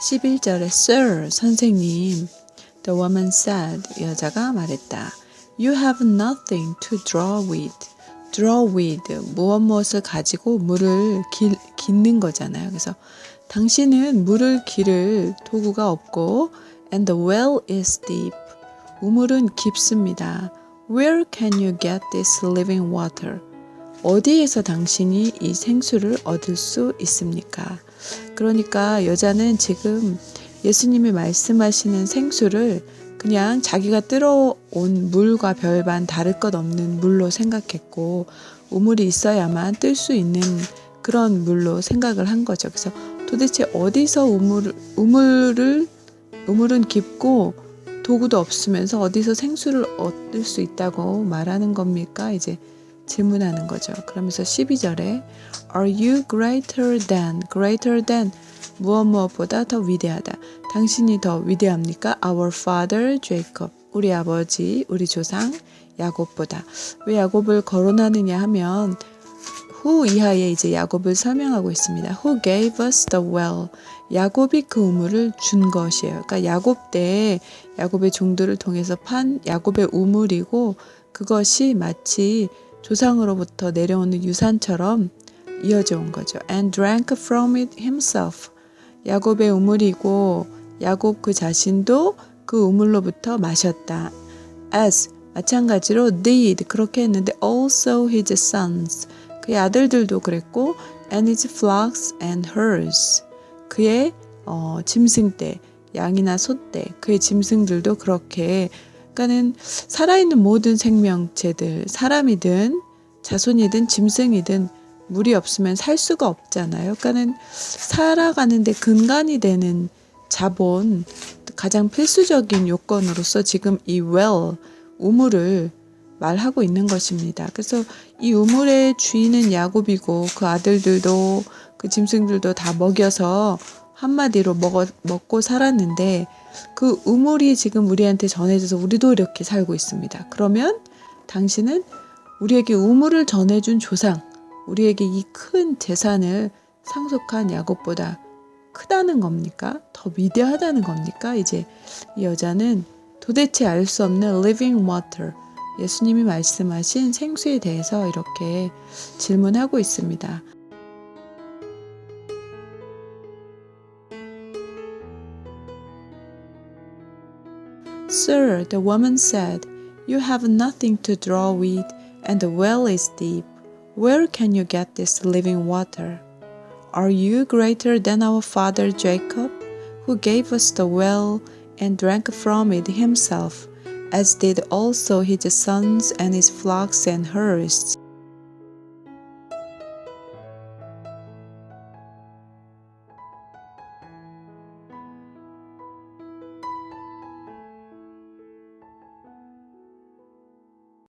11절에 Sir, 선생님. The woman said, 여자가 말했다. You have nothing to draw with. draw with, 무엇 무엇을 가지고 물을 기, 깃는 거잖아요. 그래서 당신은 물을 기를 도구가 없고 and the well is deep. 우물은 깊습니다. Where can you get this living water? 어디에서 당신이 이 생수를 얻을 수 있습니까? 그러니까 여자는 지금 예수님이 말씀하시는 생수를 그냥 자기가 뜰어온 물과 별반 다를 것 없는 물로 생각했고 우물이 있어야만 뜰 수 있는 그런 물로 생각을 한 거죠. 그래서 도대체 어디서 우물, 우물을 우물은 깊고 도구도 없으면서 어디서 생수를 얻을 수 있다고 말하는 겁니까? 이제 질문하는 거죠. 그러면서 12절에 Are you greater than, greater than 무엇 무엇보다 더 위대하다. 당신이 더 위대합니까? Our father Jacob. 우리 아버지, 우리 조상 야곱보다. 왜 야곱을 거론하느냐 하면 후 이하에 이제 야곱을 설명하고 있습니다. Who gave us the well? 야곱이 그 우물을 준 것이에요. 그러니까 야곱 때 야곱의 종들을 통해서 판 야곱의 우물이고 그것이 마치 조상으로부터 내려오는 유산처럼 이어져 온 거죠. And drank from it himself. 야곱의 우물이고 야곱 그 자신도 그 우물로부터 마셨다. As 마찬가지로 did 그렇게 했는데 also his sons 그의 아들들도 그랬고 and his flocks and herds 그의 어, 짐승떼 양이나 소떼 그의 짐승들도 그렇게 그러니까는 살아있는 모든 생명체들 사람이든 자손이든 짐승이든 물이 없으면 살 수가 없잖아요. 그러니까는 살아가는데 근간이 되는 자본 가장 필수적인 요건으로서 지금 이 well 우물을 말하고 있는 것입니다. 그래서 이 우물의 주인은 야곱이고 그 아들들도 그 짐승들도 다 먹여서 한마디로 먹어, 먹고 살았는데 그 우물이 지금 우리한테 전해져서 우리도 이렇게 살고 있습니다. 그러면 당신은 우리에게 우물을 전해준 조상, 우리에게 이 큰 재산을 상속한 야곱보다 크다는 겁니까? 더 위대하다는 겁니까? 이제 이 여자는 도대체 알 수 없는 living water, 예수님이 말씀하신 생수에 대해서 이렇게 질문하고 있습니다. Sir, the woman said, You have nothing to draw with, and the well is deep. Where can you get this living water? Are you greater than our father Jacob, who gave us the well and drank from it himself, as did also his sons and his flocks and herds?